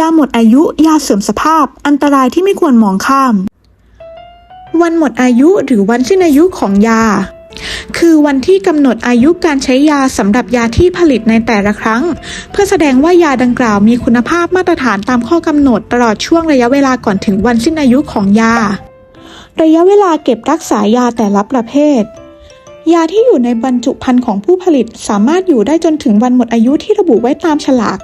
ยาหมดอายุ ยาเสื่อมสภาพ อันตรายที่ไม่ควรมองข้าม วันหมดอายุหรือวันสิ้นอายุของยา คือวันที่กำหนดอายุการใช้ยาสำหรับยาที่ผลิตในแต่ละครั้ง เพื่อแสดงว่ายาดังกล่าวมีคุณภาพมาตรฐานตามข้อกำหนดตลอดช่วงระยะเวลาก่อนถึงวันสิ้นอายุของยา ระยะเวลาเก็บรักษายาแต่ละประเภทยาที่อยู่ในบรรจุภัณฑ์ของผู้ผลิตสามารถอยู่ได้จนถึงวันหมดอายุที่ระบุไว้ตามฉลาก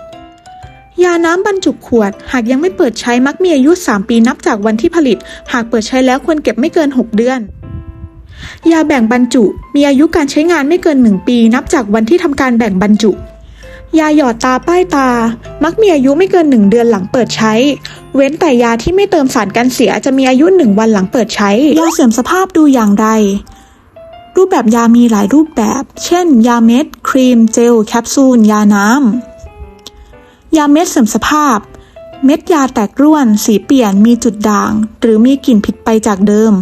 ยาน้ำบรรจุขวด หากยังไม่เปิดใช้มักมีอายุ 3 ปีนับจากวันที่ผลิต หากเปิดใช้แล้วควรเก็บไม่เกิน 6 เดือน ยาแบ่งบรรจุ มีอายุการใช้งานไม่เกิน 1 ปี นับจากวันที่ทำการแบ่งบรรจุ ยาหยอดตาป้ายตา มักมีอายุไม่เกิน 1 เดือนหลังเปิดใช้ เว้นแต่ยาที่ไม่เติมสารกันเสียจะมีอายุ 1 วันหลังเปิดใช้ ยาเสื่อมสภาพดูอย่างไรรูปแบบยามีหลายรูปแบบ เช่น ยาเม็ด ครีม เจล แคปซูล ยาน้ำ ยาเม็ดเสื่อมสภาพ เม็ดยาแตกร่วน สีเปลี่ยน มีจุดด่าง หรือมีกลิ่นผิดไปจากเดิม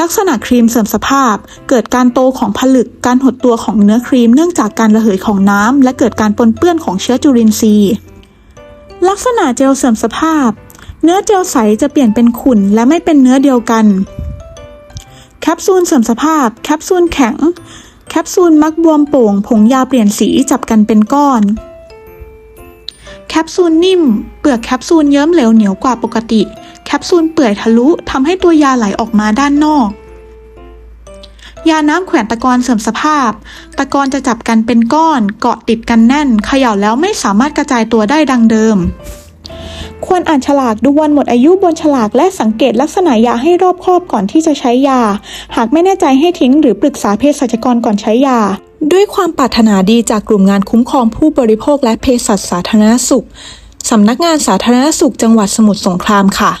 ลักษณะครีมเสื่อมสภาพ เกิดการโตของผลึก การหดตัวของเนื้อครีมเนื่องจากการระเหยของน้ำ และเกิดการปนเปื้อนของเชื้อจุลินทรีย์ ลักษณะเจลเสื่อมสภาพ เนื้อเจลใสจะเปลี่ยนเป็นขุ่นและไม่เป็นเนื้อเดียวกัน แคปซูลเสื่อมสภาพ แคปซูลแข็ง แคปซูลมักบวมโป่ง ผงยาเปลี่ยนสีจับกันเป็นก้อน ปซูลนิ่ม เปลือกแคปซูลเยิ้มเหลวเหนียวกว่าปกติ แคปซูลเปื่อยทะลุทำให้ตัวยาไหลออกมาด้านนอก ยาน้ำแขวนตะกอนเสื่อมสภาพ ตะกอนจะจับกันเป็นก้อน เกาะติดกันแน่นเขย่าแล้วไม่สามารถกระจายตัวได้ดังเดิม ควรอ่านฉลากดูวันหมดอายุบนฉลากและสังเกตลักษณะยาให้รอบคอบก่อนที่จะใช้ยา หากไม่แน่ใจให้ทิ้งหรือปรึกษาเภสัชกรก่อนใช้ยา ด้วยความปรารถนาดีจากกลุ่มงานคุ้มครองผู้บริโภคและเภสัชสาธารณสุข สำนักงานสาธารณสุขจังหวัดสมุทรสงครามค่ะ